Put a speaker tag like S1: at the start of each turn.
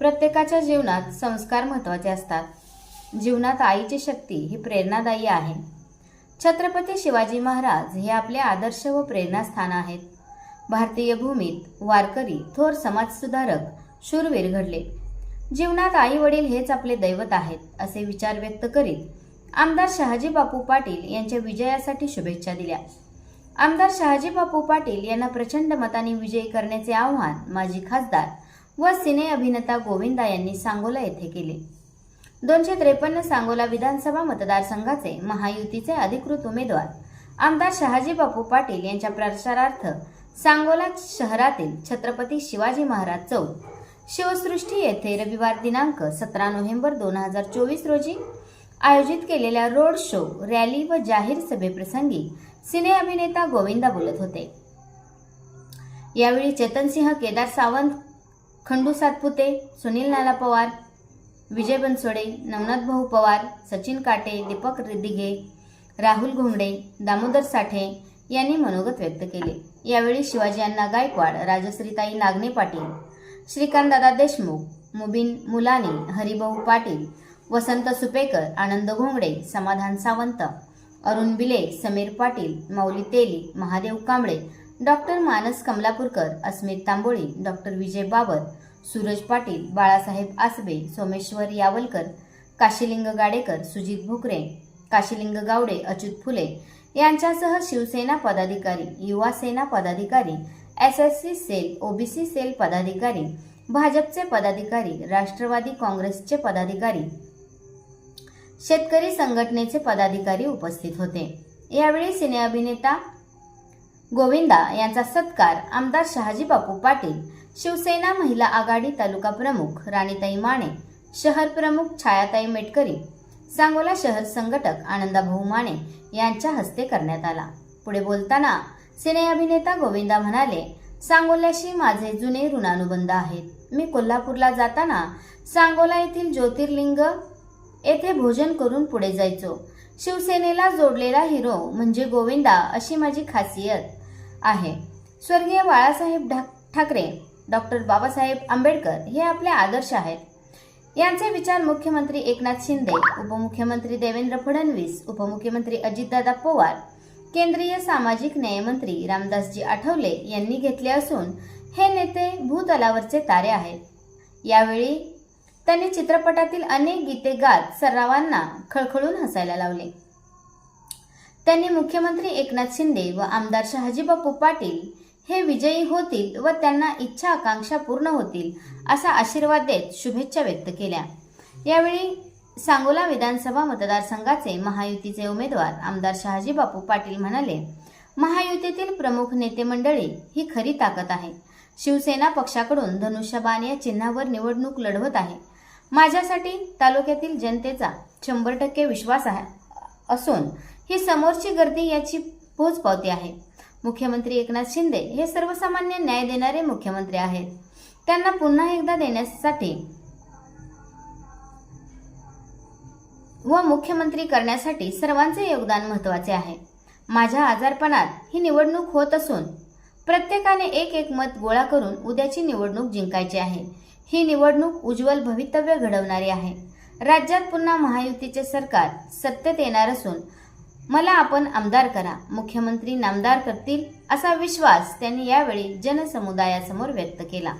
S1: प्रत्येकाच्या जीवनात संस्कार महत्त्वाचे असतात. जीवनात आईची शक्ती ही प्रेरणादायी आहे. छत्रपती शिवाजी महाराज हे आपले आदर्श व प्रेरणास्थान आहेत. भारतीय भूमीत वारकरी थोर समाजसुधारक शूरवीर घडले. जीवनात आई वडील हेच आपले दैवत आहेत असे विचार व्यक्त करीत आमदार शहाजी बापू पाटील यांच्या विजयासाठी शुभेच्छा दिल्या. आमदार शहाजी बापू पाटील यांना प्रचंड मताने विजयी करण्याचे आव्हान माजी खासदार व सिने अभिनेता गोविंदा यांनी सांगोला येथे केले. दोनशे त्रेपन्न सांगोला विधानसभा मतदारसंघाचे महायुतीचे अधिकृत उमेदवार आमदार शहाजी बापू पाटील यांच्या प्रचारार्थ सांगोला शहरातील छत्रपती शिवाजी महाराज चौक शिवसृष्टी येथे रविवार दिनांक सतरा नोव्हेंबर दोन हजार चोवीस रोजी आयोजित केलेल्या रोड शो रॅली व जाहीर सभेप्रसंगी सिने अभिनेता गोविंदा बोलत होते. यावेळी चेतनसिंह केदार सावंत खंडू सातपुते सुनील नाला पवार विजय बनसोडे नवनाथ भाऊ पवार सचिन काटे दीपक दिघे राहुल घोंगडे दामोदर साठे यांनी मनोगत व्यक्त केले. यावेळी शिवाजी अण्णा गायकवाड राजश्रीताई नागने पाटील श्रीकांतदादा देशमुख मुबीन मुलानी हरिभाऊ पाटील वसंत सुपेकर आनंद घोंगडे समाधान सावंत अरुण बिले समीर पाटील माऊली तेली महादेव कांबळे डॉक्टर मानस कमलापूरकर अस्मित तांबोळी डॉक्टर विजय बाबर सूरज पाटील बाळासाहेब आसबे सोमेश्वर यावलकर काशीलिंग गाडेकर सुजित भुकरे काशीलिंग गावडे अच्युत फुले यांच्यासह शिवसेना पदाधिकारी युवा सेना पदाधिकारी S S C cell OBC cell पदाधिकारी भाजपचे पदाधिकारी राष्ट्रवादी काँग्रेसचे पदाधिकारी शेतकरी संघटनेचे पदाधिकारी उपस्थित होते. यावेळी सिने अभिनेता गोविंदा यांचा सत्कार आमदार शहाजी बापू पाटील शिवसेना महिला आघाडी तालुका प्रमुख राणीताई माने शहर प्रमुख छायाताई मेटकरी सांगोला शहर संघटक आनंदाभाऊ माने यांच्या हस्ते करण्यात आला. पुढे बोलताना सिने अभिनेता गोविंदा म्हणाले सांगोल्याशी माझे जुने ऋणानुबंध आहेत. मी कोल्हापूरला जाताना सांगोला येथील ज्योतिर्लिंग येथे भोजन करून पुढे जायचो. शिवसेनेला जोडलेला हिरो म्हणजे गोविंदा अशी माझी खासियत. आहे. स्वर्गीय बाळासाहेब ढाक ठाकरे डॉक्टर बाबासाहेब आंबेडकर हे आपले आदर्श आहेत. यांचे विचार मुख्यमंत्री एकनाथ शिंदे उपमुख्यमंत्री देवेंद्र फडणवीस उपमुख्यमंत्री अजितदादा पवार केंद्रीय सामाजिक न्यायमंत्री रामदासजी आठवले यांनी घेतले असून हे नेते भूतलावरचे तारे आहेत. यावेळी त्यांनी चित्रपटातील अनेक गीते गात सर्वांना खळखळून हसायला लावले. त्यांनी मुख्यमंत्री एकनाथ शिंदे व आमदार शहाजीबापू पाटील हे विजयी होतील व त्यांना इच्छा आकांक्षा पूर्ण होतील असा आशीर्वाद देत शुभेच्छा व्यक्त केल्या. यावेळी सांगोला विधानसभा मतदारसंघाचे महायुतीचे उमेदवार आमदार शहाजीबापू पाटील म्हणाले महायुतीतील प्रमुख नेते मंडळी ही खरी ताकद आहे. शिवसेना पक्षाकडून धनुष्यबाण या चिन्हावर निवडणूक लढवत आहे. माझ्यासाठी तालुक्यातील जनतेचा शंभर टक्के विश्वास आहे असून ही समोरची गर्दी याची पोचपावती आहे. मुख्यमंत्री एकनाथ शिंदे हे सर्वसामान्य न्याय देणारे मुख्यमंत्री आहेत. त्यांना पुन्हा एकदा देण्यासाठी व मुख्यमंत्री करण्यासाठी सर्वांचे योगदान महत्त्वाचे आहे. माझ्या आजारपणात ही निवडणूक होत असून प्रत्येकाने एक एक मत गोळा करून उद्याची निवडणूक जिंकायची आहे. ही निवडणूक उज्ज्वल भवितव्य घडवणारी आहे. राज्यात पुन्हा महायुतीचे सरकार सत्तेत येणार असून मला आपण आमदार करा मुख्यमंत्री नामदार करतील असा विश्वास त्यांनी यावेळी जनसमुदायासमोर व्यक्त केला.